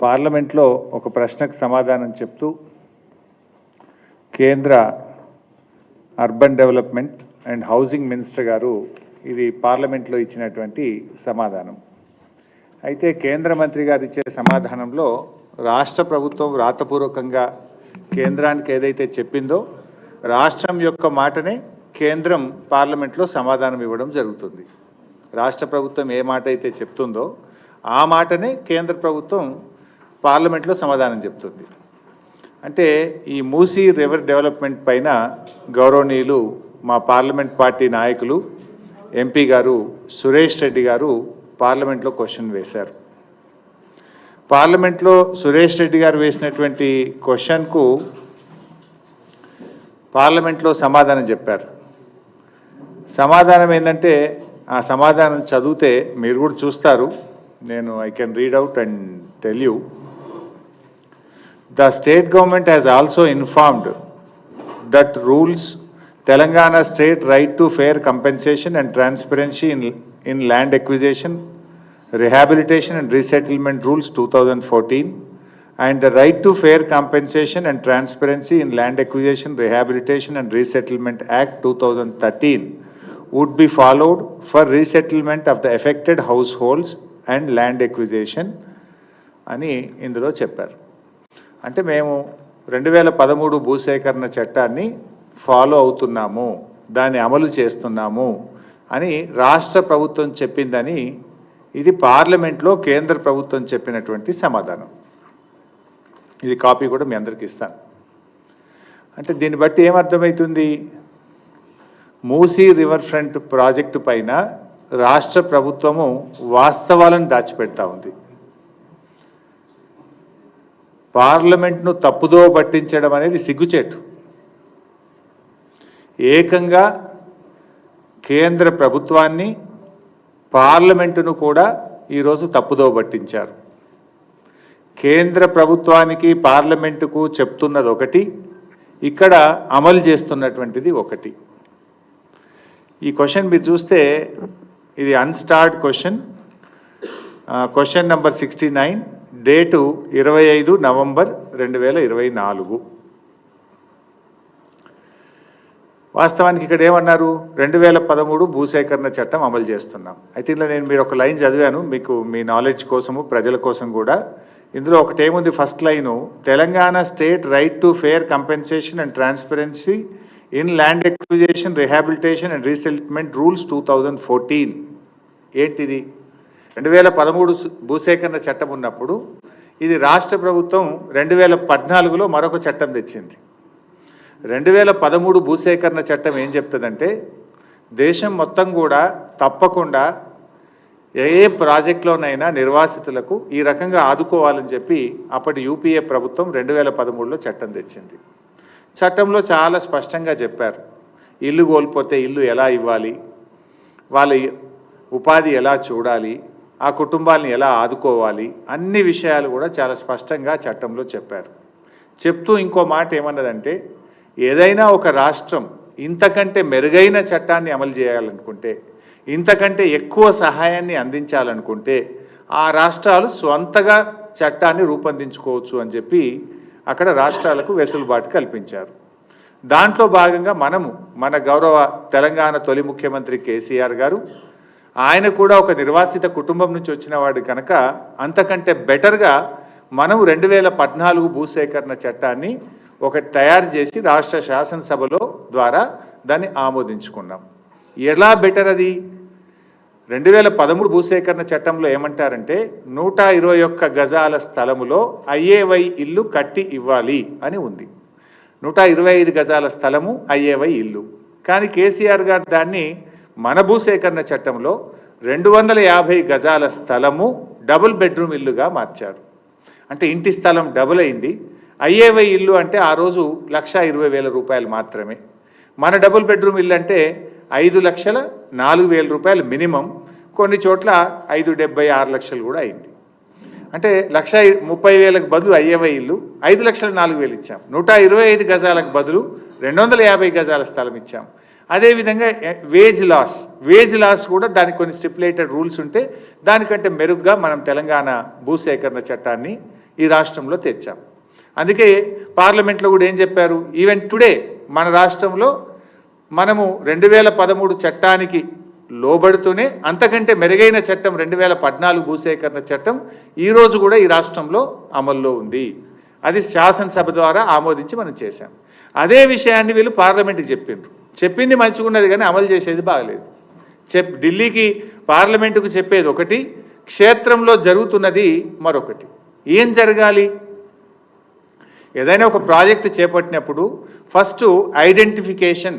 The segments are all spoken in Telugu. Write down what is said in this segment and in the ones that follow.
పార్లమెంట్లో ఒక ప్రశ్నకు సమాధానం చెప్తూ కేంద్ర urban development and housing minister గారు ఇది పార్లమెంట్లో ఇచ్చినటువంటి సమాధానం. అయితే కేంద్ర మంత్రి గారు ఇచ్చే సమాధానంలో రాష్ట్ర ప్రభుత్వం రాతపూర్వకంగా కేంద్రానికి ఏదైతే చెప్పిందో రాష్ట్రం యొక్క మాటనే కేంద్రం పార్లమెంట్లో సమాధానం ఇవ్వడం జరుగుతుంది. రాష్ట్ర ప్రభుత్వం ఏ మాట అయితే చెప్తుందో ఆ మాటనే కేంద్ర ప్రభుత్వం పార్లమెంట్లో సమాధానం చెప్తుంది. అంటే ఈ మూసీ రివర్ డెవలప్మెంట్ పైన గౌరవనీయులు మా పార్లమెంట్ పార్టీ నాయకులు ఎంపీ గారు సురేష్ రెడ్డి గారు పార్లమెంట్లో క్వశ్చన్ వేశారు. పార్లమెంట్లో సురేష్ రెడ్డి గారు వేసినటువంటి క్వశ్చన్కు పార్లమెంట్లో సమాధానం చెప్పారు. సమాధానం ఏంటంటే ఆ సమాధానం చదివితే మీరు కూడా చూస్తారు. నేను I can read out and tell you The state government has also informed that rules Telangana state right to fair compensation and transparency in, in land acquisition, rehabilitation and resettlement rules 2014 and the right to fair compensation and transparency in land acquisition, rehabilitation and resettlement act 2013 would be followed for resettlement of the affected households and land acquisition అని ఇందులో చెప్పారు అంటే మేము రెండు వేల పదమూడు భూసేకరణ చట్టాన్ని ఫాలో అవుతున్నాము దాన్ని అమలు చేస్తున్నాము అని రాష్ట్ర ప్రభుత్వం చెప్పిందని ఇది పార్లమెంట్లో కేంద్ర ప్రభుత్వం చెప్పినటువంటి సమాధానం. ఇది కాపీ కూడా మీ అందరికి ఇస్తాను. అంటే దీన్ని బట్టి ఏమర్థమవుతుంది? మూసీ రివర్ ఫ్రంట్ ప్రాజెక్టు పైన రాష్ట్ర ప్రభుత్వము వాస్తవాలను దాచిపెడతా ఉంది. పార్లమెంట్ను తప్పుదో పట్టించడం అనేది సిగ్గుచేటు. ఏకంగా కేంద్ర ప్రభుత్వాన్ని పార్లమెంటును కూడా ఈరోజు తప్పుదో పట్టించారు. కేంద్ర ప్రభుత్వానికి పార్లమెంటుకు చెప్తున్నది ఒకటి ఇక్కడ అమలు చేస్తున్నటువంటిది ఒకటి. ఈ క్వశ్చన్ మీరు చూస్తే ఇది unstarred question question number sixty nine. Date ఇరవై ఐదు నవంబర్ రెండు వేల ఇరవై నాలుగు. వాస్తవానికి ఇక్కడ ఏమన్నారు? రెండు వేల పదమూడు భూసేకరణ చట్టం అమలు చేస్తున్నాం. అయితే ఇందులో నేను మీరు ఒక లైన్ చదివాను. మీకు మీ నాలెడ్జ్ కోసము ప్రజల కోసం కూడా. ఇందులో ఒకటేముంది first line Telangana state right to fair compensation and transparency in land acquisition rehabilitation and resettlement rules two thousand fourteen ఏంటిది? రెండు వేల పదమూడు భూసేకరణ చట్టం ఉన్నప్పుడు ఇది రాష్ట్ర ప్రభుత్వం రెండు వేల పద్నాలుగులో మరొక చట్టం తెచ్చింది. రెండు వేల పదమూడు భూసేకరణ చట్టం ఏం చెప్తుందంటే దేశం మొత్తం కూడా తప్పకుండా ఏ ప్రాజెక్టులోనైనా నిర్వాసితులకు ఈ రకంగా ఆదుకోవాలని చెప్పి అప్పటి యూపీఏ ప్రభుత్వం రెండు వేల పదమూడులో చట్టం తెచ్చింది. చట్టంలో చాలా స్పష్టంగా చెప్పారు. ఇల్లు కోల్పోతే ఇల్లు ఎలా ఇవ్వాలి? వాళ్ళ ఉపాధి ఎలా చూడాలి? ఆ కుటుంబాలను ఎలా ఆదుకోవాలి? అన్ని విషయాలు కూడా చాలా స్పష్టంగా చట్టంలో చెప్పారు. చెప్తూ ఇంకో మాట ఏమన్నదంటే ఏదైనా ఒక రాష్ట్రం ఇంతకంటే మెరుగైన చట్టాన్ని అమలు చేయాలనుకుంటే ఇంతకంటే ఎక్కువ సహాయాన్ని అందించాలనుకుంటే ఆ రాష్ట్రాలు స్వంతగా చట్టాన్ని రూపొందించుకోవచ్చు అని చెప్పి అక్కడ రాష్ట్రాలకు వెసులుబాటు కల్పించారు. దాంట్లో భాగంగా మనము మన గౌరవ తెలంగాణ తొలి ముఖ్యమంత్రి కేసీఆర్ గారు ఆయన కూడా ఒక నిర్వాసిత కుటుంబం నుంచి వచ్చినవాడు కనుక అంతకంటే బెటర్గా మనం రెండు వేల పద్నాలుగు భూసేకరణ చట్టాన్ని ఒకటి తయారు చేసి రాష్ట్ర శాసనసభలో ద్వారా దాన్ని ఆమోదించుకున్నాం. ఎలా బెటర్ అది? రెండు వేల పదమూడు భూసేకరణ చట్టంలో ఏమంటారంటే నూట ఇరవై ఒక్క గజాల స్థలములో ఐఏవై ఇల్లు కట్టి ఇవ్వాలి అని ఉంది. నూట ఇరవై ఐదు గజాల స్థలము ఐఏవై ఇల్లు. కానీ కేసీఆర్ గారు దాన్ని మన భూసేకరణ చట్టంలో రెండు వందల యాభై గజాల స్థలము డబుల్ బెడ్రూమ్ ఇల్లుగా మార్చారు. అంటే ఇంటి స్థలం డబుల్ అయింది. ఐఏవై ఇల్లు అంటే ఆ రోజు లక్ష ఇరవై వేల రూపాయలు మాత్రమే. మన డబుల్ బెడ్రూమ్ ఇల్లు అంటే ఐదు లక్షల నాలుగు వేల రూపాయలు మినిమం. కొన్ని చోట్ల ఐదు డెబ్బై ఆరు లక్షలు కూడా అయింది. అంటే లక్ష ముప్పై వేలకు బదులు అయ్యేవై ఇల్లు ఐదు లక్షల నాలుగు వేలు ఇచ్చాం. నూట ఇరవై ఐదు గజాలకు బదులు రెండు వందల యాభై గజాల స్థలం ఇచ్చాం. అదేవిధంగా వేజ్ లాస్ వేజ్ లాస్ కూడా దానికి కొన్ని స్టిపులేటెడ్ రూల్స్ ఉంటే దానికంటే మెరుగ్గా మనం తెలంగాణ భూసేకరణ చట్టాన్ని ఈ రాష్ట్రంలో తెచ్చాం. అందుకే పార్లమెంట్లో కూడా ఏం చెప్పారు? ఈవెన్ టుడే మన రాష్ట్రంలో మనము రెండు వేల పదమూడు చట్టానికి లోబడుతూనే అంతకంటే మెరుగైన చట్టం రెండు వేల పద్నాలుగు భూసేకరణ చట్టం ఈరోజు కూడా ఈ రాష్ట్రంలో అమల్లో ఉంది. అది శాసనసభ ద్వారా ఆమోదించి మనం చేశాం. అదే విషయాన్ని వీళ్ళు పార్లమెంట్కి చెప్పిండ్రు. చెప్పింది మంచిగా ఉన్నది కానీ అమలు చేసేది బాగలేదు. చెప్ ఢిల్లీకి పార్లమెంటుకు చెప్పేది ఒకటి క్షేత్రంలో జరుగుతున్నది మరొకటి. ఏం జరగాలి? ఏదైనా ఒక ప్రాజెక్ట్ చేపట్టినప్పుడు ఫస్ట్ ఐడెంటిఫికేషన్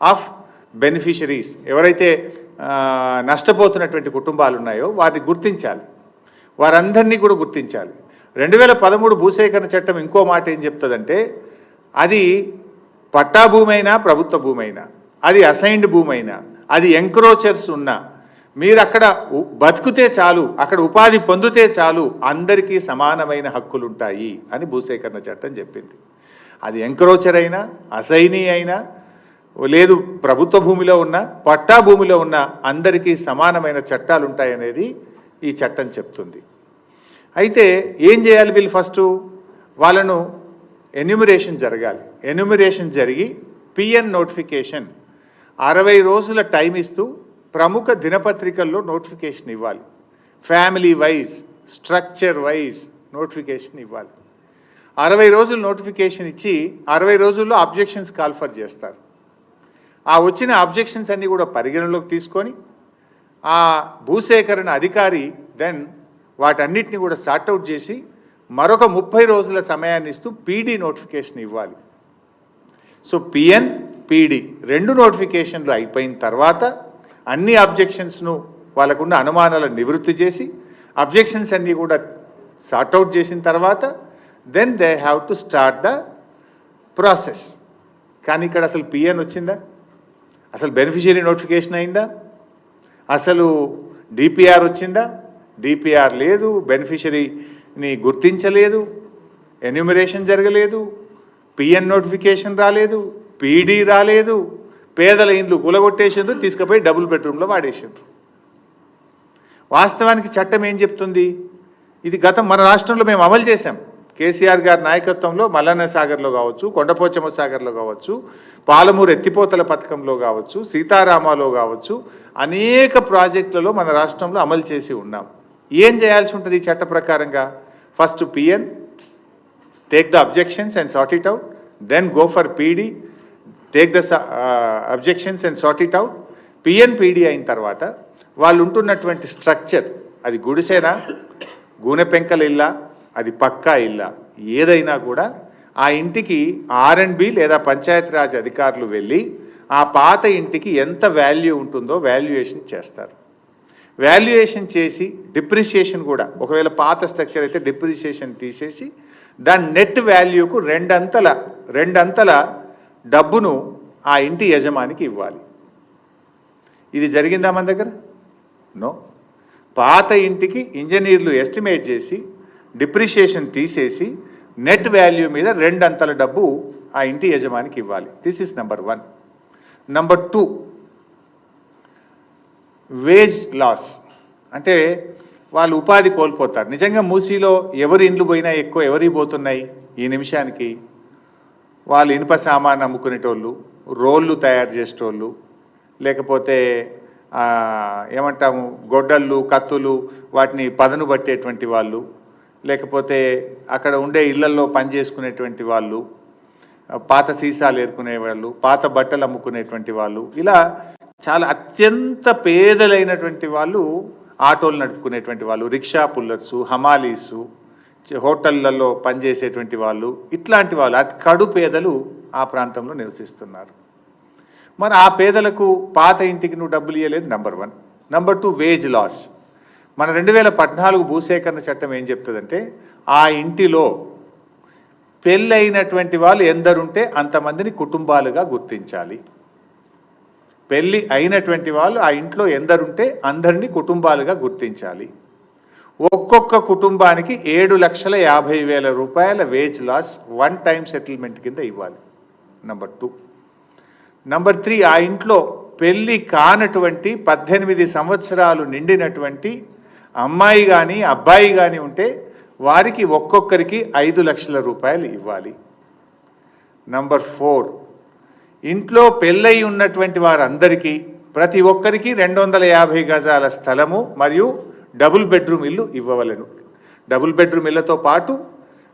ఆఫ్ బెనిఫిషరీస్ ఎవరైతే నష్టపోతున్నటువంటి కుటుంబాలు ఉన్నాయో వారిని గుర్తించాలి. వారందరినీ కూడా గుర్తించాలి. రెండు వేల పదమూడు భూసేకరణ చట్టం ఇంకో మాట ఏం చెప్తుందంటే అది పట్టా భూమి అయినా ప్రభుత్వ భూమి అయినా అది అసైన్డ్ భూమి అయినా అది ఎంక్రోచర్స్ ఉన్నా మీరు అక్కడ బతికితే చాలు అక్కడ ఉపాధి పొందితే చాలు అందరికీ సమానమైన హక్కులు ఉంటాయి అని భూసేకరణ చట్టం చెప్పింది. అది ఎంక్రోచర్ అయినా అసైనీ అయినా లేదు ప్రభుత్వ భూమిలో ఉన్న పట్టా భూమిలో ఉన్న అందరికీ సమానమైన చట్టాలు ఉంటాయనేది ఈ చట్టం చెప్తుంది. అయితే ఏం చేయాలి వీళ్ళు ఫస్ట్? వాళ్ళను ఎన్యూమరేషన్ జరగాలి. ఎన్యూమరేషన్ జరిగి పిఎన్ నోటిఫికేషన్ అరవై రోజుల టైం ఇస్తూ ప్రముఖ దినపత్రికల్లో నోటిఫికేషన్ ఇవ్వాలి. Family wise structure wise notification ఇవ్వాలి. అరవై రోజులు నోటిఫికేషన్ ఇచ్చి అరవై రోజుల్లో అబ్జెక్షన్స్ కాల్ఫర్ చేస్తారు. ఆ వచ్చిన అబ్జెక్షన్స్ అన్నీ కూడా పరిగణలోకి తీసుకొని ఆ భూసేకరణ అధికారి దెన్ వాటన్నిటిని కూడా సార్ట్అవుట్ చేసి మరొక ముప్పై రోజుల సమయాన్ని ఇస్తూ పీడీ నోటిఫికేషన్ ఇవ్వాలి. సో పిఎన్ పీడీ రెండు నోటిఫికేషన్లు అయిపోయిన తర్వాత అన్ని అబ్జెక్షన్స్ను వాళ్ళకున్న అనుమానాలను నివృత్తి చేసి అబ్జెక్షన్స్ అన్నీ కూడా సార్ట్అవుట్ చేసిన తర్వాత then they have to start the process. కానీ ఇక్కడ అసలు పిఎన్ వచ్చిందా? అసలు బెనిఫిషియరీ నోటిఫికేషన్ అయిందా? అసలు డిపిఆర్ వచ్చిందా? డిపిఆర్ లేదు బెనిఫిషరీ ని గుర్తించలేదు ఎన్యూమరేషన్ జరగలేదు పిఎన్ నోటిఫికేషన్ రాలేదు పీడీ రాలేదు పేదల ఇండ్లు కూలగొట్టేసిండ్రు తీసుకుపోయి డబుల్ బెడ్రూమ్లో వాడేసిండ్రు. వాస్తవానికి చట్టం ఏం చెప్తుంది? ఇది గతం మన రాష్ట్రంలో మేము అమలు చేశాం. కేసీఆర్ గారి నాయకత్వంలో మల్లన్న సాగర్లో కావచ్చు కొండపోచమ్మ సాగర్లో కావచ్చు పాలమూరు ఎత్తిపోతల పథకంలో కావచ్చు సీతారామాలో కావచ్చు అనేక ప్రాజెక్టులలో మన రాష్ట్రంలో అమలు చేసి ఉన్నాం. ఏం చేయాల్సి ఉంటుంది ఈ చట్ట ప్రకారంగా? First PN take the objections and sort it out then go for PD take the objections and sort it out PN PD అయిన తర్వాత వాళ్ళు ఉంటున్నటువంటి స్ట్రక్చర్ అది గుడిసేనా? గూనె పెంకల ఇల్లా? అది పక్కా ఇల్లా? ఏదైనా కూడా ఆ ఇంటికి ఆర్ అండ్ బి లేదా పంచాయతీరాజ్ అధికారులు వెళ్ళి ఆ పాత ఇంటికి ఎంత వాల్యూ ఉంటుందో వాల్యుయేషన్ చేస్తారు. వాల్యుయేషన్ చేసి డిప్రిసియేషన్ కూడా ఒకవేళ పాత స్ట్రక్చర్ అయితే డిప్రిసియేషన్ తీసేసి దాని నెట్ వాల్యూకు రెండంతల రెండంతల డబ్బును ఆ ఇంటి యజమానికి ఇవ్వాలి. ఇది జరిగిందా మన దగ్గర? నో. పాత ఇంటికి ఇంజనీర్లు ఎస్టిమేట్ చేసి డిప్రిషియేషన్ తీసేసి నెట్ వాల్యూ మీద రెండంతల డబ్బు ఆ ఇంటి యజమానికి ఇవ్వాలి. This is number one number two wage loss అంటే వాళ్ళు ఉపాధి కోల్పోతారు. నిజంగా మూసీలో ఎవరి ఇండ్లు పోయినా ఎక్కువ ఎవరి పోతున్నాయి ఈ నిమిషానికి? వాళ్ళు ఇనుప సామాన్ అమ్ముకునేటోళ్ళు రోళ్ళు తయారు చేసేటోళ్ళు లేకపోతే ఏమంటాము గొడ్డళ్ళు కత్తులు వాటిని పదను పట్టేటువంటి వాళ్ళు లేకపోతే అక్కడ ఉండే ఇళ్ళల్లో పనిచేసుకునేటువంటి వాళ్ళు పాత సీసాలు ఏరుకునే వాళ్ళు పాత బట్టలు అమ్ముకునేటువంటి వాళ్ళు ఇలా చాలా అత్యంత పేదలైనటువంటి వాళ్ళు ఆటోలు నడుపుకునేటువంటి వాళ్ళు రిక్షా పుల్లర్సు హమాలీసు చ- హోటళ్ళలో పనిచేసేటువంటి వాళ్ళు ఇట్లాంటి వాళ్ళు అతి కడు పేదలు ఆ ప్రాంతంలో నివసిస్తున్నారు. మరి ఆ పేదలకు పాత ఇంటికి నువ్వు డబ్బులు ఇవ్వలేదు number one number two wage loss మన రెండు వేల పద్నాలుగు భూసేకరణ చట్టం ఏం చెప్తుందంటే ఆ ఇంటిలో పెళ్ళైనటువంటి వాళ్ళు ఎందరుంటే అంతమందిని కుటుంబాలుగా గుర్తించాలి. పెళ్ళి అయినటువంటి వాళ్ళు ఆ ఇంట్లో ఎందరుంటే అందరినీ కుటుంబాలుగా గుర్తించాలి. ఒక్కొక్క కుటుంబానికి ఏడు లక్షల యాభై వేల రూపాయల wage loss one time settlement కింద ఇవ్వాలి. నంబర్ టూ నంబర్ త్రీ ఆ ఇంట్లో పెళ్ళి కానటువంటి పద్దెనిమిది సంవత్సరాలు నిండినటువంటి అమ్మాయి కానీ అబ్బాయి కానీ ఉంటే వారికి ఒక్కొక్కరికి ఐదు లక్షల రూపాయలు ఇవ్వాలి. నంబర్ ఫోర్ ఇంట్లో పెళ్ళయి ఉన్నటువంటి వారందరికీ ప్రతి ఒక్కరికి రెండు వందల యాభై గజాల స్థలము మరియు డబుల్ బెడ్రూమ్ ఇల్లు ఇవ్వవలెను. డబుల్ బెడ్రూమ్ ఇళ్ళతో పాటు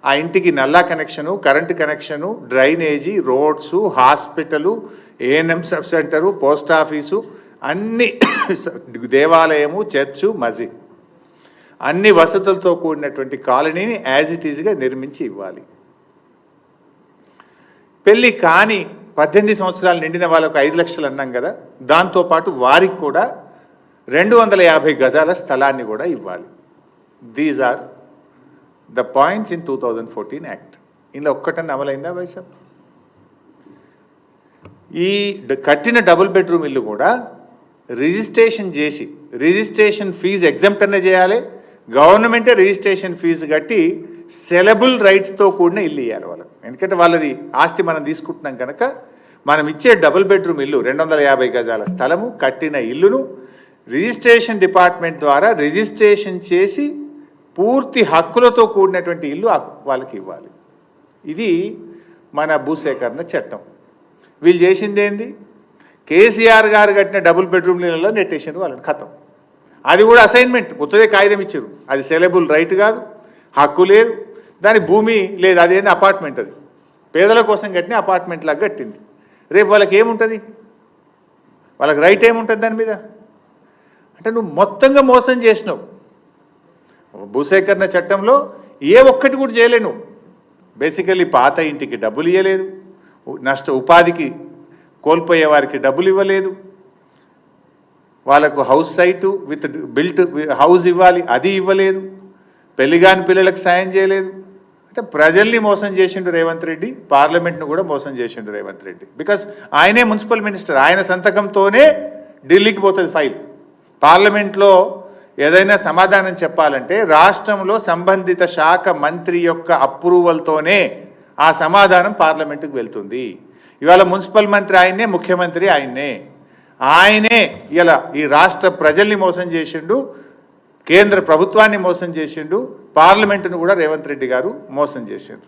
ఆ ఇంటికి నల్లా connection current connection drainage roads hospital ANM sub centre post office అన్ని దేవాలయము చర్చు మజి అన్ని వసతులతో కూడినటువంటి కాలనీని యాజ్ ఇట్ ఈజ్గా నిర్మించి ఇవ్వాలి. పెళ్ళి కాని పద్దెనిమిది సంవత్సరాలు నిండిన వాళ్ళకు ఐదు లక్షలు అన్నాం కదా దాంతోపాటు వారికి కూడా రెండు వందల యాభై గజాల స్థలాన్ని కూడా ఇవ్వాలి. These are the points in two thousand fourteen act ఇందులో ఒక్కటన్నా అమలైందా వైసాబ్ ఈ డ- కట్టిన డబుల్ బెడ్రూమ్ ఇల్లు కూడా రిజిస్ట్రేషన్ చేసి రిజిస్ట్రేషన్ ఫీజు ఎగ్జామ్ట్ అనే చేయాలి. గవర్నమెంటే రిజిస్ట్రేషన్ ఫీజు కట్టి సెలబుల్ రైట్స్తో కూడిన ఇల్లు ఇవ్వాలి వాళ్ళకి. ఎందుకంటే వాళ్ళది ఆస్తి మనం తీసుకుంటున్నాం కనుక మనం ఇచ్చే డబుల్ బెడ్రూమ్ ఇల్లు రెండు వందల యాభై గజాల స్థలము కట్టిన ఇల్లును రిజిస్ట్రేషన్ డిపార్ట్మెంట్ ద్వారా రిజిస్ట్రేషన్ చేసి పూర్తి హక్కులతో కూడినటువంటి ఇల్లు వాళ్ళకి ఇవ్వాలి. ఇది మన భూసేకరణ చట్టం. వీళ్ళు చేసింది ఏంది? కేసీఆర్ గారు కట్టిన డబుల్ బెడ్రూమ్ ఇళ్ళలో నెట్టేసారు వాళ్ళని ఖతం. అది కూడా అసైన్మెంట్ ఉత్తరే కాగితం ఇచ్చారు. అది సెలబుల్ రైట్ కాదు. హక్కు లేదు దాని భూమి లేదు అదేంటి అపార్ట్మెంట్ అది. పేదల కోసం కట్టిన అపార్ట్మెంట్ లాగా కట్టింది. రేపు వాళ్ళకి ఏముంటుంది? వాళ్ళకి రైట్ ఏముంటుంది దాని మీద? అంటే నువ్వు మొత్తంగా మోసం చేసినావు. భూసేకరణ చట్టంలో ఏ ఒక్కటి కూడా చేయలేను. బేసికల్లీ పాత ఇంటికి డబ్బులు ఇవ్వలేదు నష్ట ఉపాధికి కోల్పోయే వారికి డబ్బులు ఇవ్వలేదు. వాళ్ళకు house site with built house ఇవ్వాలి అది ఇవ్వలేదు. పెళ్ళిగాని పిల్లలకు సాయం చేయలేదు. అంటే ప్రజల్ని మోసం చేసిండు రేవంత్ రెడ్డి పార్లమెంట్ను కూడా మోసం చేసిండు రేవంత్ రెడ్డి. బికాస్ ఆయనే మున్సిపల్ మినిస్టర్ ఆయన సంతకంతోనే ఢిల్లీకి పోతుంది ఫైల్. పార్లమెంట్లో ఏదైనా సమాధానం చెప్పాలంటే రాష్ట్రంలో సంబంధిత శాఖ మంత్రి యొక్క అప్రూవల్తోనే ఆ సమాధానం పార్లమెంటుకు వెళ్తుంది. ఇవాళ మున్సిపల్ మంత్రి ఆయన్నే ముఖ్యమంత్రి ఆయన్నే. ఆయనే ఇలా ఈ రాష్ట్ర ప్రజల్ని మోసం చేసిండు కేంద్ర ప్రభుత్వాన్ని మోసం చేసిండు పార్లమెంటును కూడా రేవంత్ రెడ్డి గారు మోసం చేసిండు